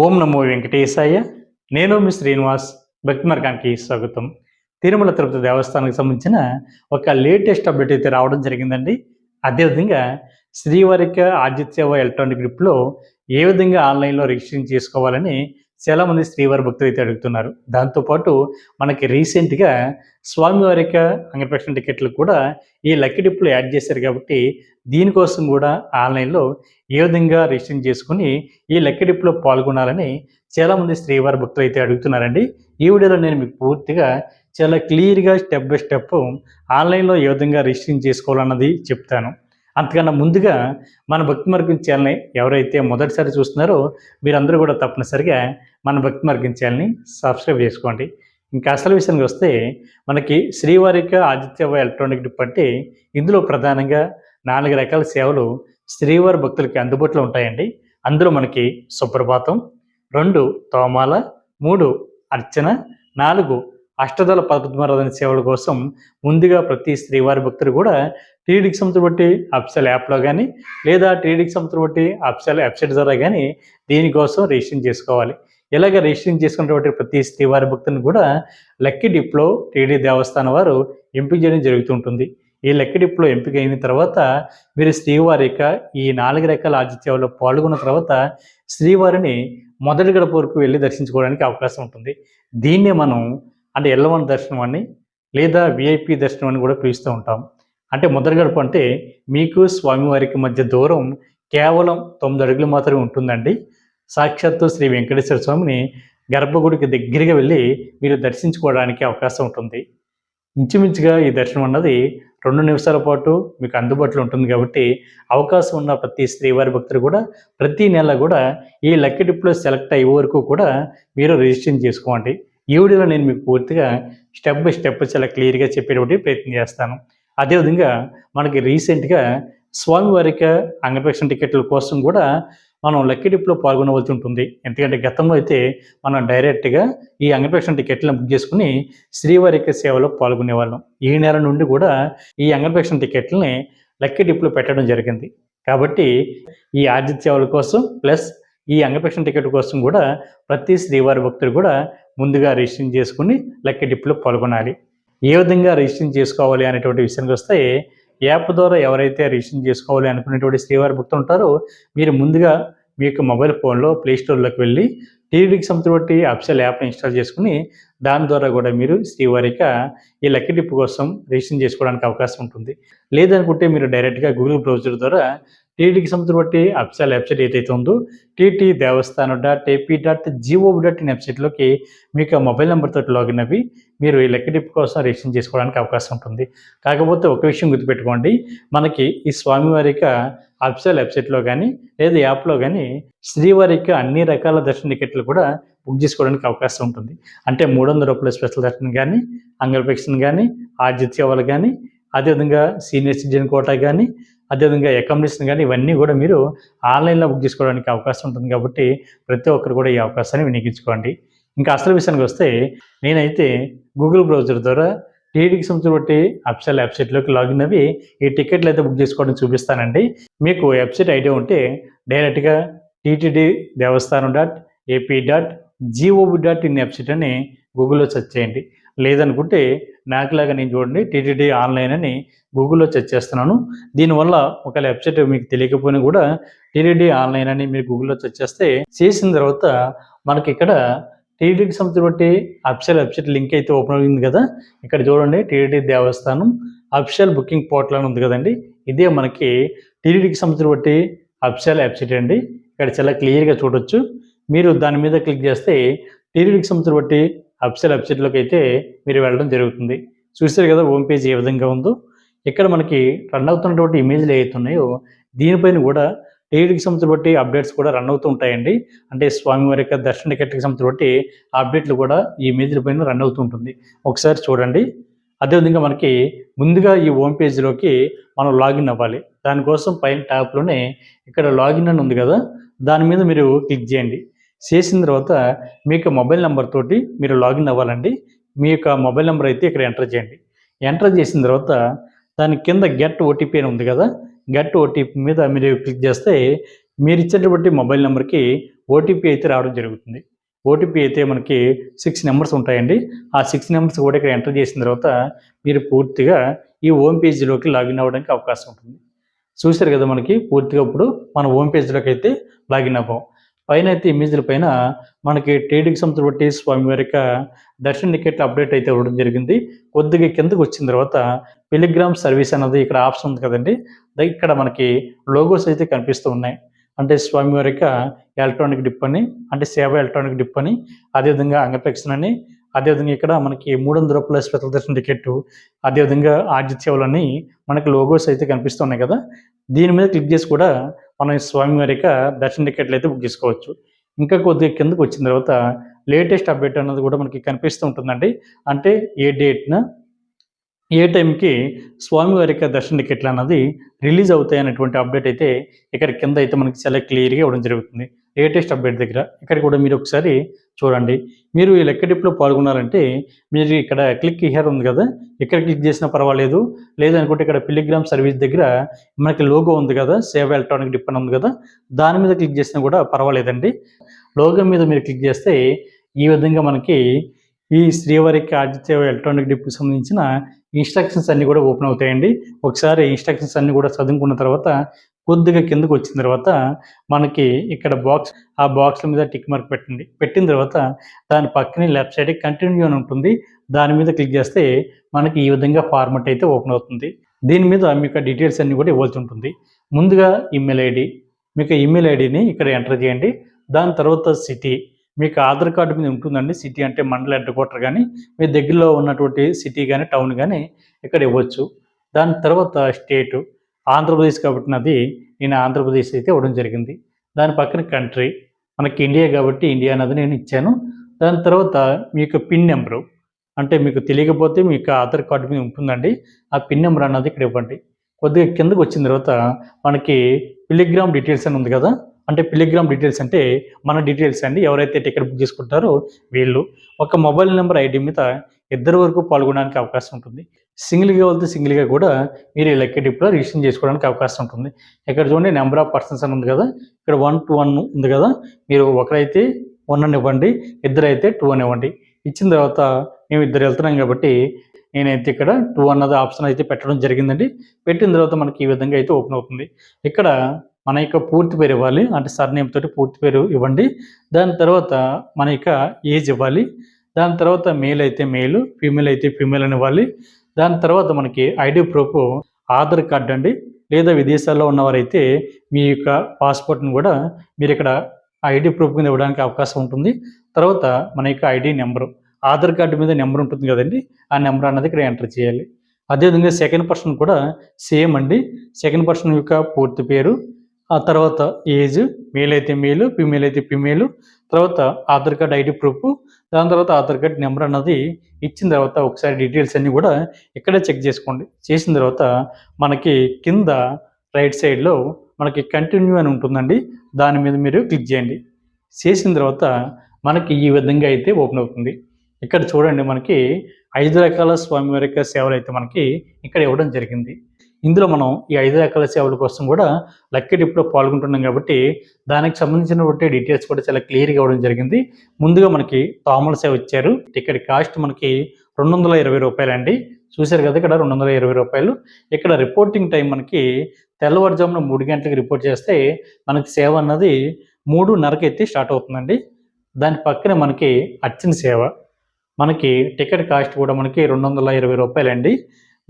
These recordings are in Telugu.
ఓం నమో వెంకటేశాయ. నేను మీ శ్రీనివాస్ భక్తి మార్గానికి స్వాగతం. తిరుమల తిరుపతి దేవస్థానానికి సంబంధించిన ఒక లేటెస్ట్ అప్డేట్ అయితే రావడం జరిగిందండి. అదేవిధంగా శ్రీవారిక ఆదిత్యవ ఎలక్ట్రానిక్ గ్రూప్లో ఏ విధంగా ఆన్లైన్లో రిజిస్ట్రేషన్ చేసుకోవాలని చాలామంది శ్రీవారి భక్తులు అయితే అడుగుతున్నారు. దాంతోపాటు మనకి రీసెంట్గా స్వామివారిక అంగప్రక్షణ టికెట్లు కూడా ఈ లక్కీ డిప్పులు యాడ్ చేశారు కాబట్టి దీనికోసం కూడా ఆన్లైన్లో ఏ విధంగా రిజిస్ట్రేషన్ చేసుకుని ఈ లక్కీ డిప్పులో పాల్గొనాలని చాలామంది శ్రీవారి భక్తులు అయితే అడుగుతున్నారండి. ఈ వీడియోలో నేను మీకు పూర్తిగా చాలా క్లియర్గా స్టెప్ బై స్టెప్ ఆన్లైన్లో ఏ విధంగా రిజిస్ట్రేషన్ చేసుకోవాలన్నది చెప్తాను. అంతకన్నా ముందుగా మన భక్తి మార్గం ఛానల్ని ఎవరైతే మొదటిసారి చూస్తున్నారో మీరందరూ కూడా తప్పనిసరిగా మన భక్తి మార్గం ఛానల్ని సబ్స్క్రైబ్ చేసుకోండి. ఇంకా అసలు విషయానికి వస్తే మనకి శ్రీవారిక ఆదిత్య ఎలక్ట్రానిక్ డిపట్టి ఇందులో ప్రధానంగా నాలుగు రకాల సేవలు శ్రీవారి భక్తులకి అందుబాటులో ఉంటాయండి. అందులో మనకి సుప్రభాతం రెండు తోమాల మూడు అర్చన నాలుగు అష్టదళ పద్మారాధన సేవల కోసం ముందుగా ప్రతి శ్రీవారి భక్తులు కూడా టీడీకి సంస్థ బట్టి అప్సల్ యాప్లో కానీ లేదా టీడీకి సంస్థ బట్టి అప్సెల్ వెబ్సైట్ ద్వారా కానీ దీనికోసం రిజిస్ట్రేషన్ చేసుకోవాలి. ఇలాగ రిజిస్ట్రేషన్ చేసుకున్నటువంటి ప్రతి శ్రీవారి భక్తుని కూడా లక్కీ డిప్లో టీడీ దేవస్థానం వారు ఎంపిక చేయడం జరుగుతుంటుంది. ఈ లెక్క డిప్లో ఎంపిక అయిన తర్వాత మీరు శ్రీవారి యొక్క ఈ నాలుగు రకాల ఆతిథ్యాల్లో పాల్గొన్న తర్వాత శ్రీవారిని మొదటి గడప వరకు వెళ్ళి దర్శించుకోవడానికి అవకాశం ఉంటుంది. దీన్నే మనం అంటే ఎల్లవన్ దర్శనం అని లేదా విఐపి దర్శనం అని కూడా పిలుస్తూ ఉంటాం. అంటే మొదటి గడప అంటే మీకు స్వామివారికి మధ్య దూరం కేవలం తొమ్మిది అడుగులు మాత్రమే ఉంటుందండి. సాక్షాత్తు శ్రీ వెంకటేశ్వర స్వామిని గర్భగుడికి దగ్గరగా వెళ్ళి మీరు దర్శించుకోవడానికి అవకాశం ఉంటుంది. ఇంచుమించుగా ఈ దర్శనం అన్నది రెండు నిమిషాల పాటు మీకు అందుబాటులో ఉంటుంది కాబట్టి అవకాశం ఉన్న ప్రతి శ్రీవారి భక్తులు కూడా ప్రతి నెల కూడా ఈ లక్కీ డిప్లో సెలెక్ట్ అయ్యే వరకు కూడా మీరు రిజిస్ట్రేషన్ చేసుకోండి. ఈ వీడియోలో నేను మీకు పూర్తిగా స్టెప్ బై స్టెప్ చాలా క్లియర్గా చెప్పేటువంటి ప్రయత్నం చేస్తాను. అదేవిధంగా మనకి రీసెంట్గా స్వామివారిక అంగపక్షణ టికెట్ల కోసం కూడా మనం లక్కీ డిప్లో పాల్గొనవలసి ఉంటుంది. ఎందుకంటే గతంలో అయితే మనం డైరెక్ట్గా ఈ అంగపేక్షణ టికెట్లను బుక్ చేసుకుని శ్రీవారిక సేవలో పాల్గొనేవాళ్ళం. ఈ నెల నుండి కూడా ఈ అంగపేక్షణ టికెట్లని లక్కీ డిప్లో పెట్టడం జరిగింది. కాబట్టి ఈ ఆదిత్య సేవల కోసం ప్లస్ ఈ అంగపేక్షణ టికెట్ కోసం కూడా ప్రతి శ్రీవారి భక్తులు కూడా ముందుగా రిజిస్ట్రేషన్ చేసుకుని లక్కీ డిప్లో పాల్గొనాలి. ఏ విధంగా రిజిస్ట్రేషన్ చేసుకోవాలి అనేటువంటి విషయానికి వస్తే యాప్ ద్వారా ఎవరైతే రిజిస్ట్రేషన్ చేసుకోవాలి అనుకునేటువంటి శ్రీవారి భక్తులు ఉంటారో మీరు ముందుగా మీ యొక్క మొబైల్ ఫోన్లో ప్లే స్టోర్లోకి వెళ్ళి టీవీకి సంబంధించి అప్సెల్ యాప్ని ఇన్స్టాల్ చేసుకుని దాని ద్వారా కూడా మీరు శ్రీవారిక ఈ లక్కీ టిప్ కోసం రిజిస్ట్రేషన్ చేసుకోవడానికి అవకాశం ఉంటుంది. లేదనుకుంటే మీరు డైరెక్ట్గా గూగుల్ బ్రౌజర్ ద్వారా టీటీకి సంబంధించి అఫిషియల్ వెబ్సైట్ ఏదైతే ఉందో TT Devasthanam dot AP dot gov dot in వెబ్సైట్లోకి మీకు మొబైల్ నెంబర్తో లాగిన్ అవి మీరు ఈ లెక్క డిప్ కోసం రిజిస్టర్ చేసుకోవడానికి అవకాశం ఉంటుంది. కాకపోతే ఒక విషయం గుర్తుపెట్టుకోండి మనకి ఈ స్వామివారిక అఫిషియల్ వెబ్సైట్లో కానీ లేదా యాప్లో కానీ శ్రీవారిక అన్ని రకాల దర్శన టికెట్లు కూడా బుక్ చేసుకోవడానికి అవకాశం ఉంటుంది. అంటే మూడు వందల రూపాయల స్పెషల్ దర్శనం కానీ అంగల్పెక్షన్ కానీ ఆదిత్యవాలు కానీ అదేవిధంగా సీనియర్ సిటిజన్ కోటా కానీ అదేవిధంగా అకామిడేషన్ కానీ ఇవన్నీ కూడా మీరు ఆన్లైన్లో బుక్ చేసుకోవడానికి అవకాశం ఉంటుంది కాబట్టి ప్రతి ఒక్కరు కూడా ఈ అవకాశాన్ని వినియోగించుకోండి. ఇంకా అసలు విషయానికి వస్తే నేనైతే గూగుల్ బ్రౌజర్ ద్వారా టీడీకి సంబంధించిన అఫిషియల్ వెబ్సైట్లోకి లాగిన్ అవి ఈ టికెట్లు అయితే బుక్ చేసుకోవడం చూపిస్తానండి. మీకు వెబ్సైట్ ఐడియా ఉంటే డైరెక్ట్గా TTD Devasthanam dot AP dot GOB dot in website అని గూగుల్లో సెర్చ్ చేయండి. లేదనుకుంటే నాకులాగా నేను చూడండి టీటీడీ ఆన్లైన్ అని గూగుల్లో సెర్చ్ చేస్తున్నాను. దీనివల్ల ఒక వెబ్సైట్ మీకు తెలియకపోయినా కూడా టీటీడీ ఆన్లైన్ అని మీరు గూగుల్లో సెర్చ్ చేస్తే చేసిన తర్వాత మనకి ఇక్కడ టీటీడీకి సంబంధించి అఫిషియల్ వెబ్సైట్ లింక్ అయితే ఓపెన్ అయింది కదా. ఇక్కడ చూడండి టీటీడీ దేవస్థానం అఫిషియల్ బుకింగ్ పోర్టల్ అని ఉంది కదండి. ఇదే మనకి టీటీడీకి సంబంధించి అఫిషియల్ వెబ్సైట్ అండి. ఇక్కడ చాలా క్లియర్గా చూడొచ్చు. మీరు దాని మీద క్లిక్ చేస్తే టీటీడీకి సంబంధించి అఫిషియల్ వెబ్సైట్లోకి అయితే మీరు వెళ్ళడం జరుగుతుంది. చూసారు కదా హోమ్ పేజ్ ఏ విధంగా ఉందో. ఇక్కడ మనకి రన్ అవుతున్నటువంటి ఇమేజ్లు ఏవైతున్నాయో దీనిపైన కూడా టికెట్కి సంబంధించి బట్టి అప్డేట్స్ కూడా రన్ అవుతూ ఉంటాయండి. అంటే స్వామివారి యొక్క దర్శన టికెట్కి సంబంధించి అప్డేట్లు కూడా ఈ ఇమేజ్ల పైన రన్ అవుతూ ఉంటుంది. ఒకసారి చూడండి. అదేవిధంగా మనకి ముందుగా ఈ హోమ్ పేజ్లోకి మనం లాగిన్ అవ్వాలి. దానికోసం పైన టాప్లోనే ఇక్కడ లాగిన్ అని ఉంది కదా దాని మీద మీరు క్లిక్ చేయండి. చేసిన తర్వాత మీ యొక్క మొబైల్ నెంబర్ తోటి మీరు లాగిన్ అవ్వాలండి. మీ యొక్క మొబైల్ నెంబర్ అయితే ఇక్కడ ఎంటర్ చేయండి. ఎంటర్ చేసిన తర్వాత దాని కింద గెట్ ఓటీపీ అని ఉంది కదా. గెట్ ఓటీపీ మీద మీరు క్లిక్ చేస్తే మీరు ఇచ్చేటటువంటి మొబైల్ నెంబర్కి ఓటీపీ అయితే రావడం జరుగుతుంది. ఓటీపీ అయితే మనకి సిక్స్ నెంబర్స్ ఉంటాయండి. ఆ సిక్స్ నెంబర్స్ కూడా ఇక్కడ ఎంటర్ చేసిన తర్వాత మీరు పూర్తిగా ఈ హోమ్ పేజీలోకి లాగిన్ అవ్వడానికి అవకాశం ఉంటుంది. చూశారు కదా మనకి పూర్తిగా ఇప్పుడు మన హోమ్ పేజీలోకి అయితే లాగిన్ అవ్వం. పైన అయితే ఇమేజ్ల పైన మనకి టీడీకి సంబంధించి బట్టి స్వామివారి యొక్క దర్శన టికెట్ అప్డేట్ అయితే ఇవ్వడం జరిగింది. కొద్దిగా కిందకు వచ్చిన తర్వాత పిలిగ్రామ్ సర్వీస్ అన్నది ఇక్కడ ఆప్షన్ ఉంది కదండి. ఇక్కడ మనకి లోగోస్ అయితే కనిపిస్తూ ఉన్నాయి. అంటే స్వామివారి యొక్క ఎలక్ట్రానిక్ డిప్ అని అంటే సేవ ఎలక్ట్రానిక్ డిప్ అని అదేవిధంగా అంగపెక్షన్ అని అదేవిధంగా ఇక్కడ మనకి మూడు వందల రూపాయల స్పెషల్ దర్శన టికెట్ అదేవిధంగా ఆర్జిత్ సేవలని మనకి లోగోస్ అయితే కనిపిస్తున్నాయి కదా. దీని మీద క్లిక్ చేసి కూడా మనం స్వామివారి యొక్క దర్శన టికెట్లు అయితే బుక్ చేసుకోవచ్చు. ఇంకా కొద్దిగా కిందకు వచ్చిన తర్వాత లేటెస్ట్ అప్డేట్ అన్నది కూడా మనకి కనిపిస్తూ ఉంటుందండి. అంటే ఏ డేట్న ఏ టైంకి స్వామివారి యొక్క దర్శన టికెట్లు అన్నది రిలీజ్ అవుతాయి అనేటువంటి అప్డేట్ అయితే ఇక్కడ కింద అయితే మనకి చాలా క్లియర్గా ఇవ్వడం జరుగుతుంది. లేటెస్ట్ అప్డేట్ దగ్గర ఇక్కడ కూడా మీరు ఒకసారి చూడండి. మీరు ఈ లెక్క డిప్లో పాల్గొన్నారంటే మీరు ఇక్కడ క్లిక్ హియర్ ఉంది కదా ఇక్కడ క్లిక్ చేసినా పర్వాలేదు. లేదనుకుంటే ఇక్కడ పిలిగ్రామ్ సర్వీస్ దగ్గర మనకి లోగో ఉంది కదా సేవ ఎలక్ట్రానిక్ డిప్ అని ఉంది కదా దాని మీద క్లిక్ చేసినా కూడా పర్వాలేదండి. లోగో మీద మీరు క్లిక్ చేస్తే ఈ విధంగా మనకి ఈ శ్రీవారికి ఆదిత్య ఎలక్ట్రానిక్ డిప్కి సంబంధించిన ఇన్స్ట్రక్షన్స్ అన్నీ కూడా ఓపెన్ అవుతాయండి. ఒకసారి ఇన్స్ట్రక్షన్స్ అన్నీ కూడా చదువుకున్న తర్వాత కొద్దిగా కిందకు వచ్చిన తర్వాత మనకి ఇక్కడ బాక్స్ ఆ బాక్స్ల మీద టిక్ మార్క్ పెట్టండి. పెట్టిన తర్వాత దాని పక్కనే లెఫ్ట్ సైడ్ కంటిన్యూ అని ఉంటుంది. దాని మీద క్లిక్ చేస్తే మనకి ఈ విధంగా ఫార్మట్ అయితే ఓపెన్ అవుతుంది. దీని మీద మీకు డీటెయిల్స్ అన్నీ కూడా ఇవ్వాల్సి ఉంటుంది. ముందుగా ఈమెయిల్ ఐడి మీకు ఈమెయిల్ ఐడిని ఇక్కడ ఎంటర్ చేయండి. దాని తర్వాత సిటీ మీకు ఆధార్ కార్డు మీద ఉంటుందండి. సిటీ అంటే మండల హెడ్ క్వార్టర్ కానీ మీ దగ్గరలో ఉన్నటువంటి సిటీ కానీ టౌన్ కానీ ఇక్కడ ఇవ్వచ్చు. దాని తర్వాత స్టేటు ఆంధ్రప్రదేశ్ కాబట్టి నది నేను ఆంధ్రప్రదేశ్ అయితే ఇవ్వడం జరిగింది. దాని పక్కన కంట్రీ మనకి ఇండియా కాబట్టి ఇండియా అన్నది నేను ఇచ్చాను. దాని తర్వాత మీ యొక్క పిన్ నెంబరు అంటే మీకు తెలియకపోతే మీ యొక్క ఆధార్ కార్డు మీద ఉంటుందండి. ఆ పిన్ నెంబర్ అన్నది ఇక్కడ ఇవ్వండి. కొద్దిగా కిందకు వచ్చిన తర్వాత మనకి పిలిగ్రామ్ డీటెయిల్స్ అని ఉంది కదా అంటే పిలిగ్రామ్ డీటెయిల్స్ అంటే మన డీటెయిల్స్ అండి. ఎవరైతే టికెట్ బుక్ చేసుకుంటారో వీళ్ళు ఒక మొబైల్ నెంబర్ ఐడి మీద ఇద్దరు వరకు పాల్గొనడానికి అవకాశం ఉంటుంది. సింగిల్గా వెళ్తే సింగిల్గా కూడా మీరు ఈ లెక్క డిప్లో రిజిస్ట్రేషన్ చేసుకోవడానికి అవకాశం ఉంటుంది. ఇక్కడ చూడండి నెంబర్ ఆఫ్ పర్సన్స్ అని ఉంది కదా. ఇక్కడ వన్ టు వన్ ఉంది కదా. మీరు ఒకరైతే వన్ అని ఇవ్వండి ఇద్దరు అయితే టూ అని ఇవ్వండి. ఇచ్చిన తర్వాత మేము ఇద్దరు వెళ్తున్నాం కాబట్టి నేనైతే ఇక్కడ టూ అన్నది ఆప్షన్ అయితే పెట్టడం జరిగిందండి. పెట్టిన తర్వాత మనకి ఈ విధంగా అయితే ఓపెన్ అవుతుంది. ఇక్కడ మన యొక్క పూర్తి పేరు ఇవ్వాలి అంటే సర్నేమ్ తోటి పూర్తి పేరు ఇవ్వండి. దాని తర్వాత మన యొక్క ఏజ్ ఇవ్వాలి. దాని తర్వాత మేల్ అయితే మేలు ఫీమేల్ అయితే ఫీమేల్ అని ఇవ్వాలి. దాని తర్వాత మనకి ఐడి ప్రూఫ్ ఆధార్ కార్డు అండి. లేదా విదేశాల్లో ఉన్నవారైతే మీ యొక్క పాస్పోర్ట్ని కూడా మీరు ఇక్కడ ఐడి ప్రూఫ్ కింద ఇవ్వడానికి అవకాశం ఉంటుంది. తర్వాత మన యొక్క ఐడి నెంబరు ఆధార్ కార్డు మీద నెంబర్ ఉంటుంది కదండి. ఆ నెంబర్ అన్నది ఇక్కడ ఎంటర్ చేయాలి. అదేవిధంగా సెకండ్ పర్సన్ కూడా సేమ్ అండి. సెకండ్ పర్సన్ యొక్క పూర్తి పేరు ఆ తర్వాత ఏజ్ మేల్ అయితే మేలు ఫిమేల్ అయితే ఫిమేలు తర్వాత ఆధార్ కార్డ్ ఐడి ప్రూఫ్ దాని తర్వాత ఆధార్ కార్డ్ నెంబర్ అన్నది ఇచ్చిన తర్వాత ఒకసారి డీటెయిల్స్ అన్నీ కూడా ఇక్కడే చెక్ చేసుకోండి. చేసిన తర్వాత మనకి కింద రైట్ సైడ్లో మనకి కంటిన్యూ అని ఉంటుందండి. దాని మీద మీరు క్లిక్ చేయండి. చేసిన తర్వాత మనకి ఈ విధంగా అయితే ఓపెన్ అవుతుంది. ఇక్కడ చూడండి మనకి ఐదు రకాల స్వామివారి యొక్క సేవలు అయితే మనకి ఇక్కడ ఇవ్వడం జరిగింది. ఇందులో మనం ఈ ఐదు రకాల సేవల కోసం కూడా లక్కీ డిప్లో పాల్గొంటున్నాం కాబట్టి దానికి సంబంధించినటువంటి డీటెయిల్స్ కూడా చాలా క్లియర్గా ఇవ్వడం జరిగింది. ముందుగా మనకి తామల సేవ ఇచ్చారు. టికెట్ కాస్ట్ మనకి రెండు వందల ఇరవై రూపాయలు అండి. చూశారు కదా ఇక్కడ రెండు వందల ఇరవై రూపాయలు. ఇక్కడ రిపోర్టింగ్ టైం మనకి తెల్లవారుజామున మూడు గంటలకు రిపోర్ట్ చేస్తే మనకి సేవ అన్నది మూడున్నరకి ఎత్తి స్టార్ట్ అవుతుందండి. దాని పక్కనే మనకి అర్చన సేవ. మనకి టికెట్ కాస్ట్ కూడా మనకి రెండు వందల ఇరవై రూపాయలండి.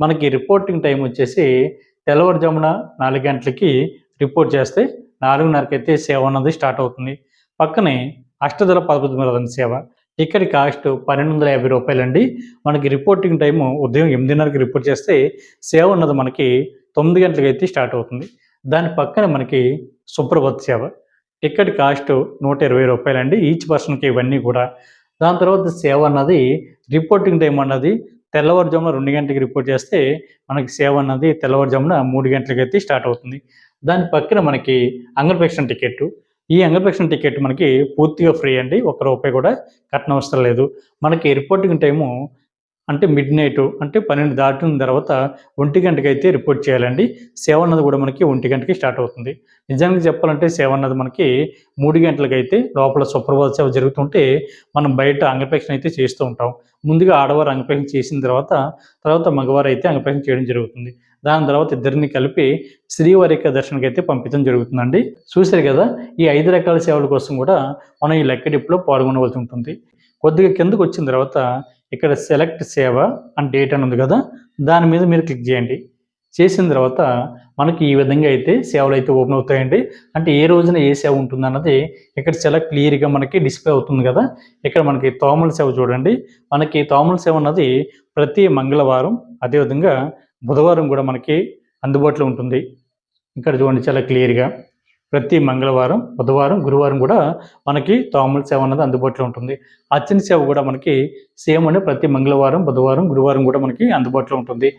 మనకి రిపోర్టింగ్ టైం వచ్చేసి తెల్లవారుజామున నాలుగు గంటలకి రిపోర్ట్ చేస్తే నాలుగున్నరకి అయితే సేవ అన్నది స్టార్ట్ అవుతుంది. పక్కనే అష్టదళ పదపద్మరాధన సేవ. ఇక్కడ కాస్ట్ పన్నెండు వందల యాభై రూపాయలండి. మనకి రిపోర్టింగ్ టైము ఉదయం ఎనిమిదిన్నరకి రిపోర్ట్ చేస్తే సేవ ఉన్నది మనకి తొమ్మిది గంటలకి అయితే స్టార్ట్ అవుతుంది. దాని పక్కన మనకి సుప్రభత్ సేవ. ఇక్కడ కాస్ట్ నూట ఇరవై రూపాయలండి. ఈచ్ పర్సన్కి ఇవన్నీ కూడా దాని తర్వాత సేవ అన్నది రిపోర్టింగ్ టైం అన్నది తెల్లవారుజామున రెండు గంటలకి రిపోర్ట్ చేస్తే మనకి సేవ అన్నది తెల్లవారుజామున మూడు గంటలకి అయితే స్టార్ట్ అవుతుంది. దాని పక్కన మనకి అంగప్రక్షణ టికెట్ ఈ అంగప్రక్షణ టికెట్ మనకి పూర్తిగా ఫ్రీ అండి. ఒక్క రూపాయి కూడా కట్టనవసరం లేదు. మనకి రిపోర్టింగ్ టైము అంటే మిడ్ నైట్ అంటే పన్నెండు దాటిన తర్వాత ఒంటి గంటకి అయితే రిపోర్ట్ చేయాలండి. సేవ అన్నది కూడా మనకి ఒంటి గంటకి స్టార్ట్ అవుతుంది. నిజానికి చెప్పాలంటే సేవ అన్నది మనకి మూడు గంటలకైతే లోపల సుప్రభాత సేవ జరుగుతుంటే మనం బయట అంగపేక్షణ అయితే చేస్తూ ఉంటాం. ముందుగా ఆడవారు అంగపేక్షణ చేసిన తర్వాత తర్వాత మగవారు అయితే అంగపేక్షణ చేయడం జరుగుతుంది. దాని తర్వాత ఇద్దరిని కలిపి శ్రీవారి యొక్క దర్శనకి అయితే పంపించడం జరుగుతుందండి. చూసారు కదా ఈ ఐదు రకాల సేవల కోసం కూడా మనం ఈ లెక్క డిప్లో పాల్గొనవలసి ఉంటుంది. కొద్దిగా కిందకు వచ్చిన తర్వాత ఇక్కడ సెలెక్ట్ సేవ అండ్ డేట్ అని ఉంది కదా దాని మీద మీరు క్లిక్ చేయండి. చేసిన తర్వాత మనకి ఈ విధంగా అయితే సేవలు అయితే ఓపెన్ అవుతాయండి. అంటే ఏ రోజున ఏ సేవ ఉంటుంది అన్నది ఇక్కడ చాలా క్లియర్గా మనకి డిస్ప్లే అవుతుంది కదా. ఇక్కడ మనకి తోమల సేవ చూడండి. మనకి తోమల సేవ అన్నది ప్రతి మంగళవారం అదేవిధంగా బుధవారం కూడా మనకి అందుబాటులో ఉంటుంది. ఇక్కడ చూడండి చాలా క్లియర్గా ప్రతి మంగళవారం బుధవారం గురువారం కూడా మనకి తోమల సేవ అన్నది అందుబాటులో ఉంటుంది. అర్చన సేవ కూడా మనకి సేమ్ అనే ప్రతి మంగళవారం బుధవారం గురువారం కూడా మనకి అందుబాటులో ఉంటుంది.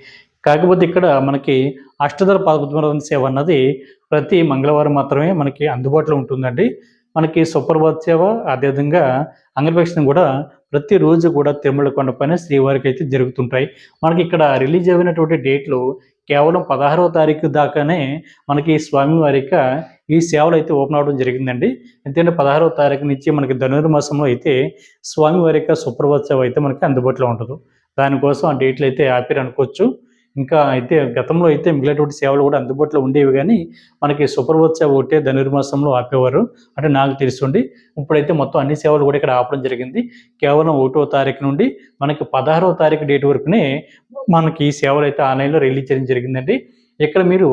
కాకపోతే ఇక్కడ మనకి అష్టధర పాదపద్మనాభ సేవ అన్నది ప్రతి మంగళవారం మాత్రమే మనకి అందుబాటులో ఉంటుందండి. మనకి సుప్రభాత్ సేవ అదేవిధంగా అంగప్రక్షణ కూడా ప్రతిరోజు కూడా తిరుమల కొండపైన శ్రీవారికి అయితే జరుగుతుంటాయి. మనకి ఇక్కడ రిలీజ్ అయినటువంటి డేట్లు కేవలం పదహారవ తారీఖు దాకానే మనకి స్వామివారి యొక్క ఈ సేవలు అయితే ఓపెన్ అవడం జరిగిందండి. ఎందుకంటే పదహారవ తారీఖు నుంచి మనకి ధనుర్మాసంలో అయితే స్వామివారి యొక్క సుప్రభాత అయితే మనకి అందుబాటులో ఉంటుంది. దానికోసం ఆ డేట్లు అయితే ఆపిరు అనుకోవచ్చు. ఇంకా అయితే గతంలో అయితే మిగిలినటువంటి సేవలు కూడా అందుబాటులో ఉండేవి కానీ మనకి సూపర్ సేవ ఒకటే ధనుర్మాసంలో ఆపేవారు. అంటే నాకు తెలుసుండి ఇప్పుడైతే మొత్తం అన్ని సేవలు కూడా ఇక్కడ ఆపడం జరిగింది. కేవలం ఒకటో తారీఖు నుండి మనకి పదహారవ తారీఖు డేట్ వరకునే మనకి ఈ సేవలు అయితే ఆన్లైన్లో రిలీజ్ చేయడం జరిగిందండి. ఇక్కడ మీరు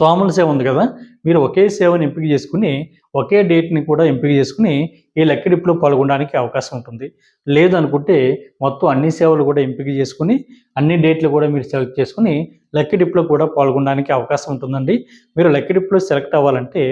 తోమల సేవ ఉంది కదా మీరు ఒకే సేవను ఎంపిక చేసుకుని ఒకే డేట్ని కూడా ఎంపిక చేసుకుని ఈ లెక్కడిప్పులో పాల్గొనడానికి అవకాశం ఉంటుంది. లేదనుకుంటే మొత్తం అన్ని సేవలు కూడా ఎంపిక చేసుకుని అన్ని డేట్లు కూడా మీరు సెలెక్ట్ చేసుకుని లెక్కడిప్పులో కూడా పాల్గొనడానికి అవకాశం ఉంటుందండి. మీరు లెక్కడిప్పులో సెలెక్ట్ అవ్వాలంటే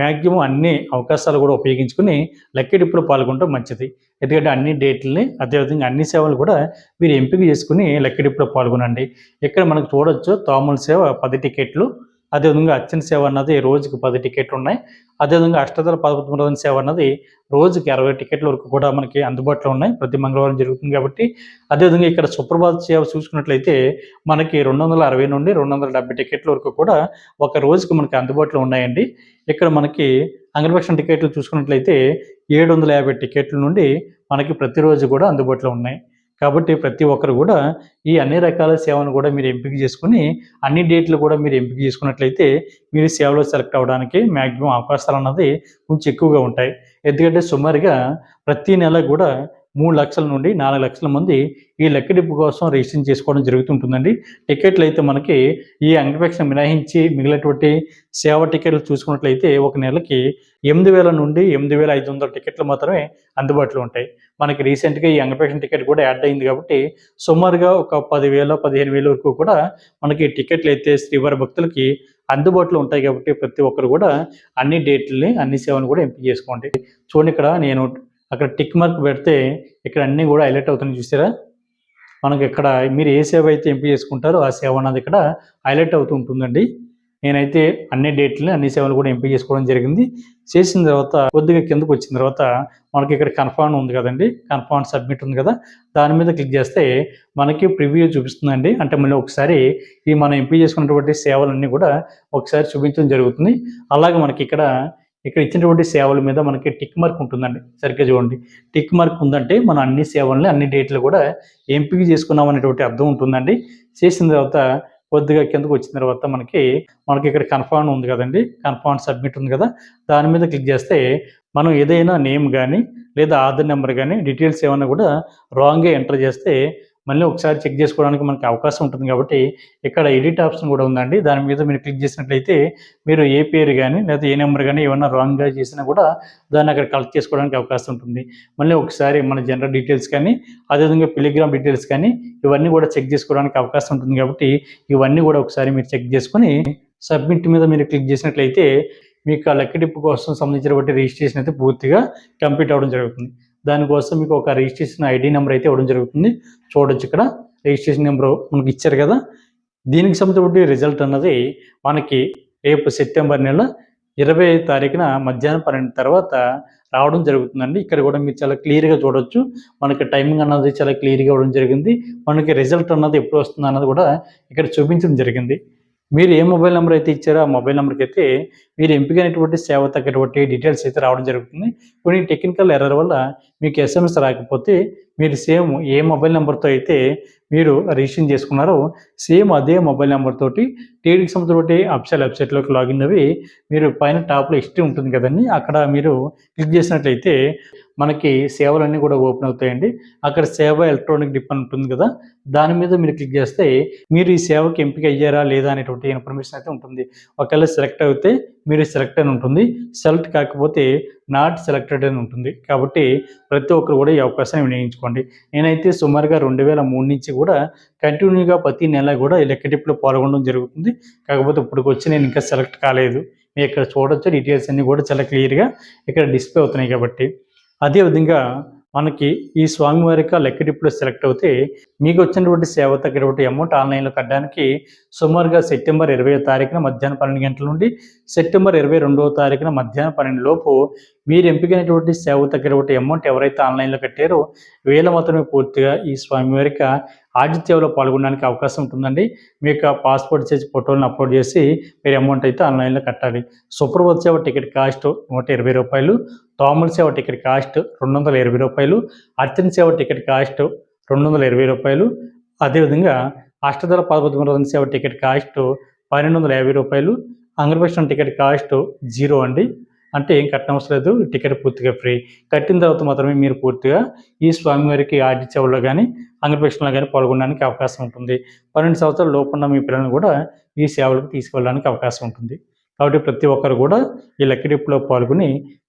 మ్యాక్సిమం అన్ని అవకాశాలు కూడా ఉపయోగించుకుని లెక్కడిప్పులో పాల్గొనడం మంచిది. ఎందుకంటే అన్ని డేట్లని అదేవిధంగా అన్ని సేవలు కూడా మీరు ఎంపిక చేసుకుని లెక్కడిప్పులో పాల్గొనండి. ఇక్కడ మనకు చూడొచ్చు తోమల సేవ పది టికెట్లు అదేవిధంగా అర్చన సేవ అన్నది రోజుకి పది టికెట్లు ఉన్నాయి. అదేవిధంగా అష్టదళ పదకొండు సేవ అన్నది రోజుకి అరవై టికెట్ల వరకు కూడా మనకి అందుబాటులో ఉన్నాయి. ప్రతి మంగళవారం జరుగుతుంది కాబట్టి అదేవిధంగా ఇక్కడ సుప్రభాత సేవ చూసుకున్నట్లయితే మనకి రెండు వందల అరవై నుండి రెండు వందల డెబ్బై టికెట్ల వరకు కూడా ఒక రోజుకి మనకి అందుబాటులో ఉన్నాయండి. ఇక్కడ మనకి అంగరపక్షణ టికెట్లు చూసుకున్నట్లయితే ఏడు వందల యాభై టికెట్ల నుండి మనకి ప్రతిరోజు కూడా అందుబాటులో ఉన్నాయి. కాబట్టి ప్రతి ఒక్కరు కూడా ఈ అన్ని రకాల సేవను కూడా మీరు ఎంపిక చేసుకుని అన్ని డేట్లు కూడా మీరు ఎంపిక చేసుకున్నట్లయితే మీరు సేవలో సెలెక్ట్ అవ్వడానికి మ్యాక్సిమం అవకాశాలు అన్నది కొంచెం ఎక్కువగా ఉంటాయి. ఎందుకంటే సుమారుగా ప్రతి నెల కూడా మూడు లక్షల నుండి నాలుగు లక్షల మంది ఈ లెక్కడిప్పు కోసం రిజిస్ట్రేషన్ చేసుకోవడం జరుగుతుంటుందండి. టికెట్లు అయితే మనకి ఈ అంగపక్షణ మినహాయించి మిగిలినటువంటి సేవ టికెట్లు చూసుకున్నట్లయితే ఒక నెలకి ఎనిమిది వేల నుండి ఎనిమిది వేల ఐదు వందల టికెట్లు మాత్రమే అందుబాటులో ఉంటాయి. మనకి రీసెంట్గా ఈ అంగపేక్ష టికెట్ కూడా యాడ్ అయింది కాబట్టి సుమారుగా ఒక పదివేల పదిహేను వేల వరకు కూడా మనకి టికెట్లు అయితే శ్రీవారి భక్తులకి అందుబాటులో ఉంటాయి కాబట్టి ప్రతి ఒక్కరు కూడా అన్ని డేట్లని అన్ని సేవలు కూడా ఎంపిక చేసుకోండి. చూడండి ఇక్కడ నేను అక్కడ టిక్ మార్క్ పెడితే ఇక్కడ అన్నీ కూడా హైలైట్ అవుతున్నాయి చూసారా? మనకి ఇక్కడ మీరు ఏ సేవ అయితే ఎంపిక చేసుకుంటారో ఆ సేవ అన్నది ఇక్కడ హైలైట్ అవుతూ ఉంటుందండి. నేనైతే అన్ని డేట్లని అన్ని సేవలు కూడా ఎంపిక చేసుకోవడం జరిగింది. చేసిన తర్వాత కొద్దిగా కిందకు వచ్చిన తర్వాత మనకి ఇక్కడ కన్ఫర్మ్ ఉంది కదండి. కన్ఫర్మ్ సబ్మిట్ ఉంది కదా. దాని మీద క్లిక్ చేస్తే మనకి ప్రివ్యూ చూపిస్తుందండి. అంటే మళ్ళీ ఒకసారి ఈ మనం ఎంపిక చేసుకున్నటువంటి సేవలన్నీ కూడా ఒకసారి చూపించడం జరుగుతుంది. అలాగే మనకి ఇక్కడ ఇక్కడ ఇచ్చినటువంటి సేవల మీద మనకి టిక్ మార్క్ ఉంటుందండి. సరిగ్గా చూడండి. టిక్ మార్క్ ఉందంటే మనం అన్ని సేవల్ని అన్ని డేట్లు కూడా ఎంపిక చేసుకున్నాం అనేటువంటి అర్థం ఉంటుందండి. చేసిన తర్వాత కొద్దిగా కిందకు వచ్చిన తర్వాత మనకి మనకి ఇక్కడ కన్ఫర్మ్ ఉంది కదండి. కన్ఫర్మ్ సబ్మిట్ ఉంది కదా. దాని మీద క్లిక్ చేస్తే మనం ఏదైనా నేమ్ కానీ లేదా ఆధార్ నెంబర్ కానీ డీటెయిల్స్ ఏమైనా కూడా రాంగ్గా ఎంటర్ చేస్తే మళ్ళీ ఒకసారి చెక్ చేసుకోవడానికి మనకి అవకాశం ఉంటుంది కాబట్టి ఇక్కడ ఎడిట్ ఆప్షన్ కూడా ఉందండి. దాని మీద మీరు క్లిక్ చేసినట్లయితే మీరు ఏ పేరు కానీ లేదా ఏ నెంబర్ కానీ ఏమన్నా రాంగ్గా చేసినా కూడా దాన్ని అక్కడ కలెక్ట్ చేసుకోవడానికి అవకాశం ఉంటుంది. మళ్ళీ ఒకసారి మన జనరల్ డీటెయిల్స్ కానీ అదేవిధంగా పిలిగ్రామ్ డీటెయిల్స్ కానీ ఇవన్నీ కూడా చెక్ చేసుకోవడానికి అవకాశం ఉంటుంది కాబట్టి ఇవన్నీ కూడా ఒకసారి మీరు చెక్ చేసుకొని సబ్మిట్ మీద మీరు క్లిక్ చేసినట్లయితే మీకు ఆ లెక్కడిప్పు కోసం సంబంధించినటువంటి రిజిస్ట్రేషన్ అయితే పూర్తిగా కంప్లీట్ అవ్వడం జరుగుతుంది. దానికోసం మీకు ఒక రిజిస్ట్రేషన్ ఐడి నెంబర్ అయితే ఇవ్వడం జరుగుతుంది. చూడొచ్చు ఇక్కడ. రిజిస్ట్రేషన్ నెంబర్ మనకి ఇచ్చారు కదా. దీనికి సంబంధించి రిజల్ట్ అన్నది మనకి రేపు సెప్టెంబర్ నెల ఇరవై తారీఖున మధ్యాహ్నం పన్నెండు తర్వాత రావడం జరుగుతుందండి. ఇక్కడ కూడా మీరు చాలా క్లియర్గా చూడొచ్చు. మనకి టైమింగ్ అన్నది చాలా క్లియర్గా ఇవ్వడం జరిగింది. మనకి రిజల్ట్ అన్నది ఎప్పుడు వస్తుంది అన్నది కూడా ఇక్కడ చూపించడం జరిగింది. మీరు ఏ మొబైల్ నెంబర్ అయితే ఇచ్చారో ఆ మొబైల్ నెంబర్కి అయితే మీరు ఎంపికైనటువంటి సేవ తగ్గటువంటి డీటెయిల్స్ అయితే రావడం జరుగుతుంది. కొన్ని టెక్నికల్ ఎర్రర్ వల్ల మీకు ఎస్ఎంఎస్ రాకపోతే మీరు సేమ్ ఏ మొబైల్ నెంబర్తో అయితే మీరు రిజిస్ట్రేషన్ చేసుకున్నారో సేమ్ అదే మొబైల్ నెంబర్ తోటి టీడీకి సంబంధించిన అఫిషియల్ వెబ్సైట్లోకి లాగిన్ అవి మీరు పైన టాప్లో హిస్టరీ ఉంటుంది కదండి అక్కడ మీరు క్లిక్ చేసినట్లయితే మనకి సేవలన్నీ కూడా ఓపెన్ అవుతాయండి. అక్కడ సేవ ఎలక్ట్రానిక్ డిప్ అని ఉంటుంది కదా దాని మీద మీరు క్లిక్ చేస్తే మీరు ఈ సేవకి ఎంపిక అయ్యారా లేదా అనేటువంటి ఇన్ఫర్మేషన్ అయితే ఉంటుంది. ఒకవేళ సెలెక్ట్ అయితే మీరు సెలెక్ట్ అని ఉంటుంది. సెలెక్ట్ కాకపోతే నాట్ సెలెక్టెడ్ అని ఉంటుంది. కాబట్టి ప్రతి ఒక్కరు కూడా ఈ అవకాశాన్ని వినియోగించుకోండి. నేనైతే సుమారుగా రెండు వేల మూడు నుంచి కూడా కంటిన్యూగా ప్రతి నెల కూడా ఈ లెక్క డిప్లో పాల్గొనడం జరుగుతుంది. కాకపోతే ఇప్పటికి వచ్చి నేను ఇంకా సెలెక్ట్ కాలేదు. మీరు ఇక్కడ చూడొచ్చు డీటెయిల్స్ అన్నీ కూడా చాలా క్లియర్గా ఇక్కడ డిస్ప్లే అవుతున్నాయి కాబట్టి. అదేవిధంగా మనకి ఈ స్వామివారి యొక్క లెక్కడిప్పుడు సెలెక్ట్ అవుతే మీకు వచ్చినటువంటి సేవ తగ్గినటువంటి అమౌంట్ ఆన్లైన్లో కట్టడానికి సుమారుగా సెప్టెంబర్ ఇరవై తారీఖున మధ్యాహ్నం పన్నెండు గంటల నుండి సెప్టెంబర్ ఇరవై రెండవ తారీఖున మధ్యాహ్నం పన్నెండు లోపు మీరు ఎంపికైనటువంటి సేవ తగ్గినటువంటి అమౌంట్ ఎవరైతే ఆన్లైన్లో కట్టారో వీళ్ళ మాత్రమే పూర్తిగా ఈ స్వామివారి యొక్క ఆతిథ్యంలో పాల్గొనడానికి అవకాశం ఉంటుందండి. మీ యొక్క పాస్పోర్ట్ సైజ్ ఫోటోలను అప్లోడ్ చేసి మీరు అమౌంట్ అయితే ఆన్లైన్లో కట్టాలి. సుప్రభోత్ సేవ టికెట్ కాస్ట్ నూట ఇరవై రూపాయలు తోముల సేవ టికెట్ కాస్ట్ రెండు వందల ఇరవై రూపాయలు అర్చన సేవ టికెట్ కాస్ట్ రెండు వందల ఇరవై రూపాయలు అదేవిధంగా అష్టదళ పదపతి సేవ టికెట్ కాస్ట్ పన్నెండు వందల యాభై రూపాయలు అంగరపక్షం టికెట్ కాస్ట్ జీరో అండి. అంటే ఏం కట్టనవసరం లేదు టికెట్ పూర్తిగా ఫ్రీ. కట్టిన తర్వాత మాత్రమే మీరు పూర్తిగా ఈ స్వామివారికి ఆర్డి సేవలో కానీ అంగప్రక్షణలో కానీ పాల్గొనడానికి అవకాశం ఉంటుంది. పన్నెండు సంవత్సరాల లోపున్న మీ పిల్లలను కూడా ఈ సేవలకు తీసుకెళ్ళడానికి అవకాశం ఉంటుంది. కాబట్టి ప్రతి ఒక్కరు కూడా ఈ లెక్కడిప్పులో పాల్గొని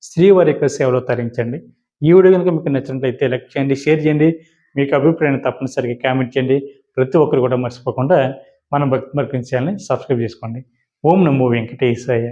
శ్రీవారి యొక్క సేవలో తరించండి. ఈ వీడియో కనుక మీకు నచ్చినట్లయితే లైక్ చేయండి షేర్ చేయండి. మీకు అభిప్రాయాన్ని తప్పనిసరిగా కామెంట్ చేయండి. ప్రతి ఒక్కరు కూడా మర్చిపోకుండా మనం భక్తి మార్గం సబ్స్క్రైబ్ చేసుకోండి. ఓం నమో వెంకటేశాయ.